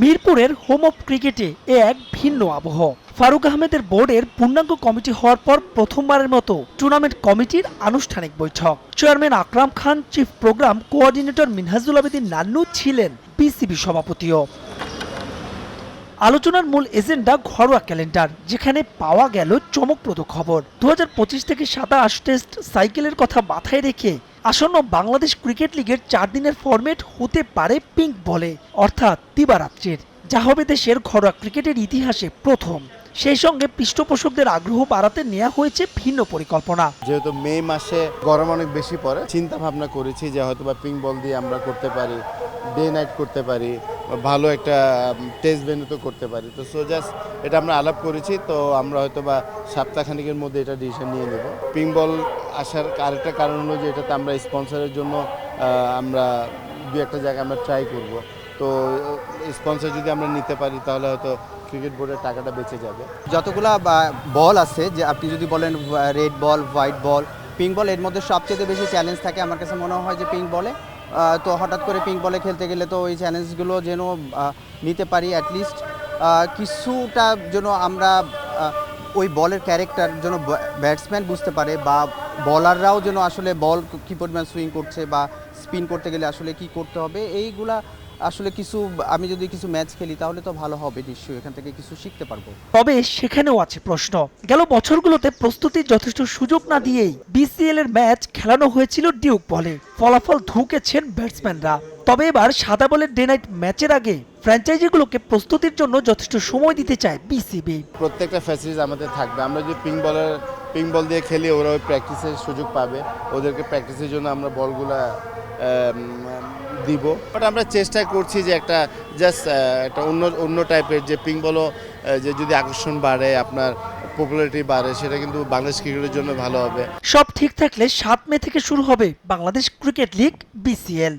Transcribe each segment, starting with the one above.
মিরপুরের home of ক্রিকেটে এ এক ভিন্ন আবহ। ফারুক আহমেদের বোর্ডের পূর্ণাঙ্গ কমিটি হওয়ার পর প্রথমবারের মতো টুর্নামেন্ট কমিটির আনুষ্ঠানিক বৈঠক। Chairman Akram Khan, chief programme coordinator Minhajul Abedin Nannu ছিলেন বিসিবি সভাপতিও। আলোচনার মূল এজেন্ডা ঘরোয়া ক্যালেন্ডার, যেখানে পাওয়া গেল চমকপ্রদ খবর। দু হাজার পঁচিশ থেকে সাতাশ টেস্ট সাইকেলের কথা মাথায় রেখে আসন্ন বাংলাদেশ ক্রিকেট লিগের চার দিনের ফরম্যাট হতে পারে পিঙ্ক বলে, অর্থাৎ দিবারাত্রির। যা হবে দেশের ঘরোয়া ক্রিকেটের ইতিহাসে প্রথম। সেই সঙ্গে পৃষ্ঠপোষকদের আগ্রহ বাড়াতে নেওয়া হয়েছে ভিন্ন পরিকল্পনা। যেহেতু মে মাসে গরম অনেক বেশি পড়ে চিন্তা ভাবনা করেছি যে হয়তো বা পিঙ্ক বল দিয়ে আমরা করতে পারি ডে নাইট করতে পারি ভালো একটা টেস্ট ভেন্যু তো করতে পারি। তো সো জাস্ট এটা আমরা আলাপ করেছি, তো আমরা হয়তো বা সপ্তাহখানিকের মধ্যে এটা ডিসিশন নিয়ে নেব। পিঙ্ক বল আসার আরেকটা কারণ হলো যে এটাতে আমরা স্পন্সরের জন্য আমরা দু একটা জায়গায় আমরা ট্রাই করব। তো স্পন্সর যদি আমরা নিতে পারি তাহলে হয়তো ক্রিকেট বোর্ডের টাকাটা বেঁচে যাবে। যতগুলা বল আছে, যে আপনি যদি বলেন red ball white ball pink ball এর মধ্যে সবচেয়ে বেশি চ্যালেঞ্জ থাকে আমার কাছে মনে হয় যে পিঙ্ক বলে তো হঠাৎ করে পিঙ্ক বলে খেলতে গেলে তো ওই চ্যালেঞ্জগুলো যেন নিতে পারি অ্যাটলিস্ট কিছুটা যেন আমরা ওই বলের ক্যারেক্টার যেন ব্যাটসম্যান বুঝতে পারে বা বলাররাও যেন আসলে বল কী পরিমাণ সুইং করছে বা স্পিন করতে গেলে আসলে কি করতে হবে, এইগুলা আসলে কিছু, আমি যদি কিছু ম্যাচ খেলি তাহলে তো ভালো হবে নিশ্চয়ই, এখান থেকে কিছু শিখতে পারব। তবে সেখানেও আছে প্রশ্ন। গেল বছরগুলোতে প্রস্তুতির যথেষ্ট সুযোগ না দিয়েই বিসিএল এর ম্যাচ খেলানো হয়েছিল ডিউক বলে। ফলাফল ধুকেছেন ব্যাটসম্যানরা তবে এবার সাদা বলের ডে নাইট ম্যাচের আগে ফ্র্যাঞ্চাইজিগুলোকে প্রস্তুতির জন্য যথেষ্ট সময় দিতে চায় বিসিবি প্রত্যেকটা ফ্যাসিলিটিস আমাদের থাকবে। আমরা যদি পিঙ্ক বলের পিঙ্ক বল দিয়ে খেলি ওরা ওই প্র্যাকটিসের সুযোগ পাবে। ওদেরকে প্র্যাকটিসের জন্য আমরা বলগুলা দিব। বাট আমরা চেষ্টা করছি যে একটা জাস্ট একটা অন্য অন্য টাইপের যে পিঙ্ক বলও যে যদি আকর্ষণ বাড়ে আপনার পপুলারিটি বাড়ে সেটা কিন্তু বাংলাদেশ ক্রিকেটের জন্য ভালো হবে। সব ঠিক থাকলে সাত মে থেকে শুরু হবে Bangladesh cricket league BCL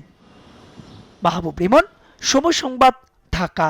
Mahbub Rimon Somoy Sangbad Dhaka.